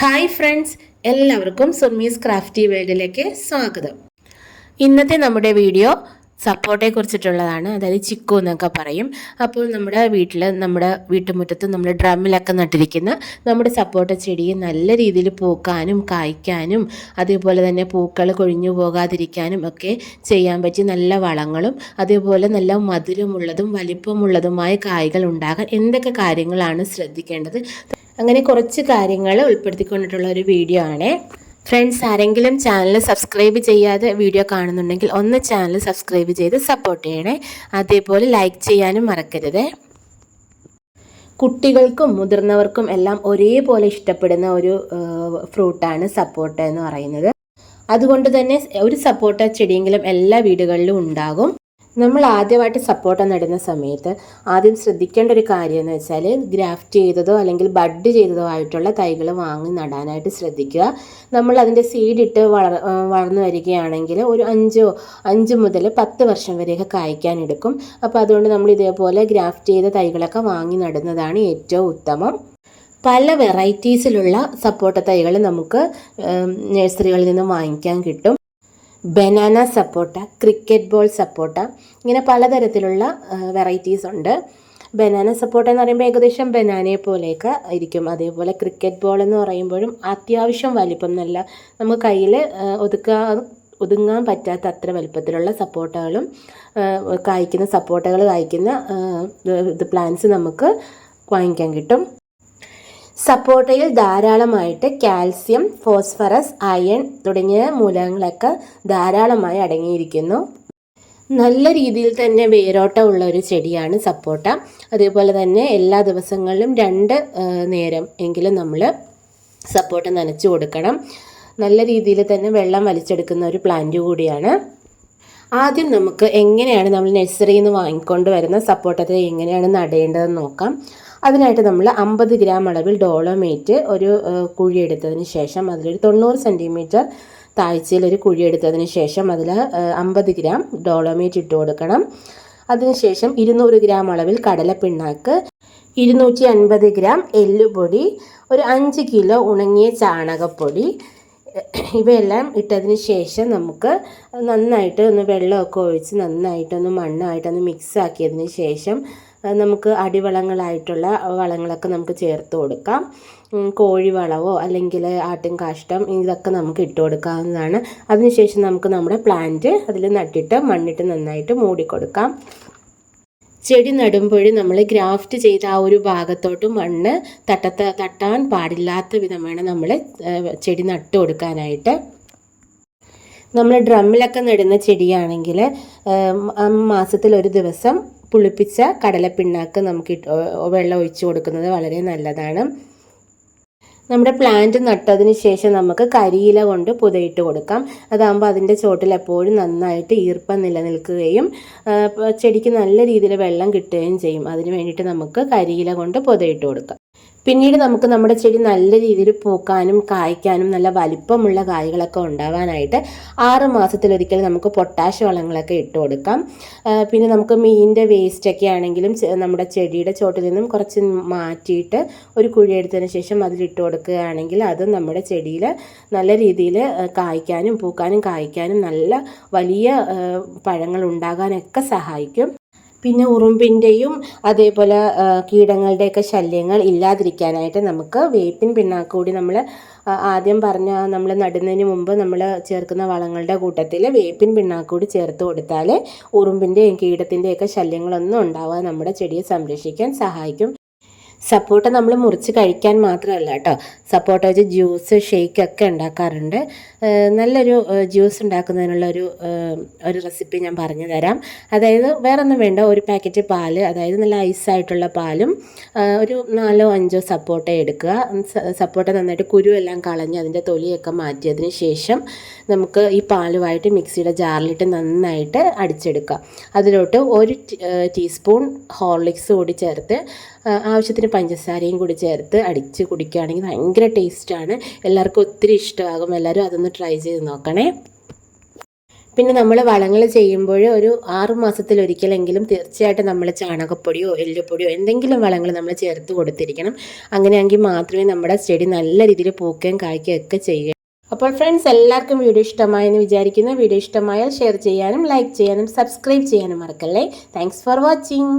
Hi friends എല്ലാവർക്കും Surmi's crafty വേൾഡിലേക്ക് സ്വാഗതം. ഇന്നത്തെ നമ്മുടെ വീഡിയോ സപ്പോർട്ടെ കുറിച്ചിട്ടുള്ളതാണ് അതായത് ചിക്കു എന്നൊക്കെ പറയും. അപ്പോൾ നമ്മുടെ വീട്ടിൽ നമ്മുടെ വീട്ടുമുറ്റത്ത് നമ്മൾ ഡ്രമ്മിലൊക്കെ നട്ടിരിക്കുന്ന നമ്മുടെ സപ്പോർട്ട ചെടിയെ നല്ല രീതിയിൽ പൂക്കാനും കായ്ക്കാനും അതേപോലെ തന്നെ പൂക്കൾ കൊഴിഞ്ഞു പോകാതിരിക്കാനും ഒക്കെ ചെയ്യാൻ പറ്റിയ നല്ല വളങ്ങളും അതേപോലെ നല്ല മധുരമുള്ളതും വലിപ്പമുള്ളതുമായ കായ്കൾ ഉണ്ടാകാൻ എന്തൊക്കെ കാര്യങ്ങളാണ് ശ്രദ്ധിക്കേണ്ടത്? അങ്ങനെ കുറച്ച് കാര്യങ്ങൾ ഉൾപ്പെടുത്തിക്കൊണ്ടിട്ടുള്ള ഒരു വീഡിയോ ആണ്. ഫ്രണ്ട്സ് ആരെങ്കിലും ചാനൽ സബ്സ്ക്രൈബ് ചെയ്യാതെ വീഡിയോ കാണുന്നുണ്ടെങ്കിൽ ഒന്ന് ചാനൽ സബ്സ്ക്രൈബ് ചെയ്ത് സപ്പോർട്ട് ചെയ്യണേ. അതേപോലെ ലൈക്ക് ചെയ്യാനും മറക്കരുത്. കുട്ടികൾക്കും മുതിർന്നവർക്കും എല്ലാം ഒരേപോലെ ഇഷ്ടപ്പെടുന്ന ഒരു ഫ്രൂട്ടാണ് സപ്പോർട്ട എന്ന് പറയുന്നത്. അതുകൊണ്ട് തന്നെ ഒരു സപ്പോർട്ട ചെടിയെങ്കിലും എല്ലാ വീടുകളിലും ഉണ്ടാകും. നമ്മൾ ആദ്യമായിട്ട് സപ്പോർട്ട നടുന്ന സമയത്ത് ആദ്യം ശ്രദ്ധിക്കേണ്ട ഒരു കാര്യം എന്ന് വെച്ചാൽ ഗ്രാഫ്റ്റ് ചെയ്തതോ അല്ലെങ്കിൽ ബഡ് ചെയ്തതോ ആയിട്ടുള്ള തൈകൾ വാങ്ങി നടാനായിട്ട് ശ്രദ്ധിക്കുക. നമ്മൾ അതിന്റെ സീഡ് ഇട്ട് വളർ വളർന്നു വരികയാണെങ്കിൽ ഒരു അഞ്ചോ അഞ്ച് മുതൽ പത്ത് വർഷം വരെയൊക്കെ കായ്ക്കാൻ എടുക്കും. അപ്പോൾ അതുകൊണ്ട് നമ്മൾ ഇതേപോലെ ഗ്രാഫ്റ്റ് ചെയ്ത തൈകളൊക്കെ വാങ്ങി നടുന്നതാണ് ഏറ്റവും ഉത്തമം. പല വെറൈറ്റീസിലുള്ള സപ്പോർട്ട തൈകൾ നമുക്ക് നഴ്സറികളിൽ നിന്ന് വാങ്ങിക്കാൻ കിട്ടും. ബനാന സപ്പോട്ട ക്രിക്കറ്റ് ബോൾ സപ്പോട്ട ഇങ്ങനെ പലതരത്തിലുള്ള വെറൈറ്റീസ് ഉണ്ട്. ബനാന സപ്പോട്ട എന്ന് പറയുമ്പോൾ ഏകദേശം ബനാനയെ പോലെയൊക്കെ ഇരിക്കും അതേപോലെ ക്രിക്കറ്റ് ബോൾ എന്ന് പറയുമ്പോഴും അത്യാവശ്യം വലിപ്പം നല്ല നമുക്ക് കയ്യിൽ ഒതുക്കാൻ ഒതുങ്ങാൻ പറ്റാത്ത അത്ര വലുപ്പത്തിലുള്ള സപ്പോർട്ടകളും കായ്ക്കുന്ന സപ്പോട്ടകൾ കായ്ക്കുന്ന ഇത് പ്ലാന്റ്സ് നമുക്ക് വാങ്ങിക്കാൻ കിട്ടും. സപ്പോട്ടയിൽ ധാരാളമായിട്ട് കാൽസ്യം ഫോസ്ഫറസ് അയൺ തുടങ്ങിയ മൂലകങ്ങളൊക്കെ ധാരാളമായി അടങ്ങിയിരിക്കുന്നു. നല്ല രീതിയിൽ തന്നെ വേരോട്ടമുള്ള ഒരു ചെടിയാണ് സപ്പോട്ട. അതേപോലെ തന്നെ എല്ലാ ദിവസങ്ങളിലും രണ്ട് നേരം എങ്കിലും നമ്മൾ സപ്പോട്ട നനച്ചു കൊടുക്കണം. നല്ല രീതിയിൽ തന്നെ വെള്ളം വലിച്ചെടുക്കുന്ന ഒരു പ്ലാന്റ് കൂടിയാണ്. ആദ്യം നമുക്ക് എങ്ങനെയാണ് നമ്മൾ നഴ്സറിയിൽ നിന്ന് വാങ്ങിക്കൊണ്ട് വരുന്ന സപ്പോട്ടത്തെ എങ്ങനെയാണ് നടേണ്ടതെന്ന് നോക്കാം. അതിനായിട്ട് നമ്മൾ അമ്പത് ഗ്രാം അളവിൽ ഡോളോമേറ്റ് ഒരു കുഴി എടുത്തതിന് ശേഷം അതിലൊരു തൊണ്ണൂറ് സെന്റിമീറ്റർ താഴ്ചയിൽ ഒരു കുഴി എടുത്തതിന് ശേഷം അതിൽ അമ്പത് ഗ്രാം ഡോളോമേറ്റ് ഇട്ട് കൊടുക്കണം. അതിനുശേഷം ഇരുന്നൂറ് ഗ്രാം അളവിൽ കടലപ്പിണ്ണാക്ക് ഇരുന്നൂറ്റി അൻപത് ഗ്രാം എല്ലുപൊടി ഒരു അഞ്ച് കിലോ ഉണങ്ങിയ ചാണകപ്പൊടി ഇവയെല്ലാം ഇട്ടതിന് ശേഷം നമുക്ക് നന്നായിട്ട് ഒന്ന് വെള്ളമൊക്കെ ഒഴിച്ച് നന്നായിട്ടൊന്ന് മണ്ണായിട്ടൊന്ന് മിക്സ് ആക്കിയതിന് ശേഷം നമുക്ക് അടിവളങ്ങളായിട്ടുള്ള വളങ്ങളൊക്കെ നമുക്ക് ചേർത്ത് കൊടുക്കാം. കോഴി വളവോ അല്ലെങ്കിൽ ആട്ടിൻ കാഷ്ടം ഇതൊക്കെ നമുക്ക് ഇട്ട് കൊടുക്കാവുന്നതാണ്. അതിനുശേഷം നമുക്ക് നമ്മുടെ പ്ലാന്റ് അതിൽ നട്ടിട്ട് മണ്ണിട്ട് നന്നായിട്ട് മൂടിക്കൊടുക്കാം ചെടി നടുമ്പോൾ നമ്മൾ ഗ്രാഫ്റ്റ് ചെയ്ത ആ ഒരു ഭാഗത്തോട്ട് മണ്ണ് തട്ടത്ത തട്ടാൻ പാടില്ലാത്ത വിധം വേണം നമ്മൾ ചെടി നട്ടു കൊടുക്കാനായിട്ട്. നമ്മൾ ഡ്രമ്മിലൊക്കെ നടുന്ന ചെടിയാണെങ്കിൽ മാസത്തിൽ ഒരു ദിവസം പുളിപ്പിച്ച കടലപ്പിണ്ണാക്ക് നമുക്ക് വെള്ളം ഒഴിച്ചു കൊടുക്കുന്നത് വളരെ നല്ലതാണ്. നമ്മുടെ പ്ലാന്റ് നട്ടതിന് ശേഷം നമുക്ക് കരിയില കൊണ്ട് പുതയിട്ട് കൊടുക്കാം. അതാകുമ്പോൾ അതിന്റെ ചോട്ടിൽ എപ്പോഴും നന്നായിട്ട് ഈർപ്പം നിലനിൽക്കുകയും ചെടിക്ക് നല്ല രീതിയിൽ വെള്ളം കിട്ടുകയും ചെയ്യും. അതിന് വേണ്ടിയിട്ട് നമുക്ക് കരിയില കൊണ്ട് പുതയിട്ട് കൊടുക്കാം. പിന്നീട് നമുക്ക് നമ്മുടെ ചെടി നല്ല രീതിയിൽ പൂക്കാനും കായ്ക്കാനും നല്ല വലിപ്പമുള്ള കായ്കളൊക്കെ ഉണ്ടാവാനായിട്ട് ആറ് മാസത്തിലൊരിക്കൽ നമുക്ക് പൊട്ടാഷ് വളങ്ങളൊക്കെ ഇട്ട് കൊടുക്കാം. പിന്നെ നമുക്ക് മീനിന്റെ വേസ്റ്റൊക്കെ ആണെങ്കിലും നമ്മുടെ ചെടിയുടെ ചോട്ടിൽ നിന്നും കുറച്ച് മാറ്റിയിട്ട് ഒരു കുഴി എടുത്തതിന് ശേഷം അതിലിട്ട് കൊടുക്കുകയാണെങ്കിൽ അത് നമ്മുടെ ചെടിയിൽ നല്ല രീതിയിൽ കായ്ക്കാനും പൂക്കാനും കായ്ക്കാനും നല്ല വലിയ പഴങ്ങൾ ഉണ്ടാകാനൊക്കെ സഹായിക്കും. പിന്നെ ഉറുമ്പിന്റെയും അതേപോലെ കീടങ്ങളുടെയൊക്കെ ശല്യങ്ങൾ ഇല്ലാതിരിക്കാനായിട്ട് നമുക്ക് വേപ്പിൻ പിണ്ണാക്ക് കൂടി നമ്മൾ ആദ്യം പറഞ്ഞ നമ്മൾ നടുന്നതിന് മുമ്പ് നമ്മൾ ചേർക്കുന്ന വളങ്ങളുടെ കൂട്ടത്തിൽ വേപ്പിൻ പിണ്ണാക്ക് കൂടി ചേർത്ത് കൊടുത്താൽ ഉറുമ്പിന്റെയും കീടത്തിന്റെയൊക്കെ ശല്യങ്ങളൊന്നും ഉണ്ടാവാതെ നമ്മുടെ ചെടിയെ സംരക്ഷിക്കാൻ സഹായിക്കും. സപ്പോട്ട നമ്മൾ മുറിച്ച് കഴിക്കാൻ മാത്രമല്ല കേട്ടോ. സപ്പോട്ട വെച്ച് ജ്യൂസ് ഷേക്ക് ഒക്കെ ഉണ്ടാക്കാറുണ്ട്. നല്ലൊരു ജ്യൂസ് ഉണ്ടാക്കുന്നതിനുള്ള ഒരു ഒരു റെസിപ്പി ഞാൻ പറഞ്ഞു തരാം. അതായത് വേറെ ഒന്നും വേണ്ട ഒരു പാക്കറ്റ് പാൽ അതായത് നല്ല ഐസായിട്ടുള്ള പാലും ഒരു നാലോ അഞ്ചോ സപ്പോട്ട എടുക്കുക. സപ്പോട്ട നന്നായിട്ട് കുരുവെല്ലാം കളഞ്ഞ് അതിന്റെ തൊലിയൊക്കെ മാറ്റിയതിന് ശേഷം നമുക്ക് ഈ പാലുമായിട്ട് മിക്സിയുടെ ജാറിലിട്ട് നന്നായിട്ട് അടിച്ചെടുക്കുക. അതിലോട്ട് ഒരു ടീസ്പൂൺ ഹോർലിക്സ് കൂടി ചേർത്ത് ആവശ്യത്തിന് പഞ്ചസാരയും കൂടി ചേർത്ത് അടിച്ച് കുടിക്കുകയാണെങ്കിൽ ഭയങ്കര ടേസ്റ്റാണ്. എല്ലാവർക്കും ഒത്തിരി ഇഷ്ടമാകും. എല്ലാവരും അതൊന്ന് ട്രൈ ചെയ്ത് നോക്കണേ. പിന്നെ നമ്മൾ വളങ്ങൾ ചെയ്യുമ്പോൾ ഒരു ആറ് മാസത്തിലൊരിക്കലെങ്കിലും തീർച്ചയായിട്ടും നമ്മൾ ചാണകപ്പൊടിയോ എല്ലുപൊടിയോ എന്തെങ്കിലും വളങ്ങൾ നമ്മൾ ചേർത്ത് കൊടുത്തിരിക്കണം. അങ്ങനെയെങ്കിൽ മാത്രമേ നമ്മുടെ ചെടി നല്ല രീതിയിൽ പൂക്കുകയും കായ്ക്കുകയും ഒക്കെ ചെയ്യുക. അപ്പോൾ ഫ്രണ്ട്സ് എല്ലാവർക്കും വീഡിയോ ഇഷ്ടമായെന്ന് വിചാരിക്കുന്നു. വീഡിയോ ഇഷ്ടമായാൽ ഷെയർ ചെയ്യാനും ലൈക്ക് ചെയ്യാനും സബ്സ്ക്രൈബ് ചെയ്യാനും മറക്കല്ലേ. Thanks for watching.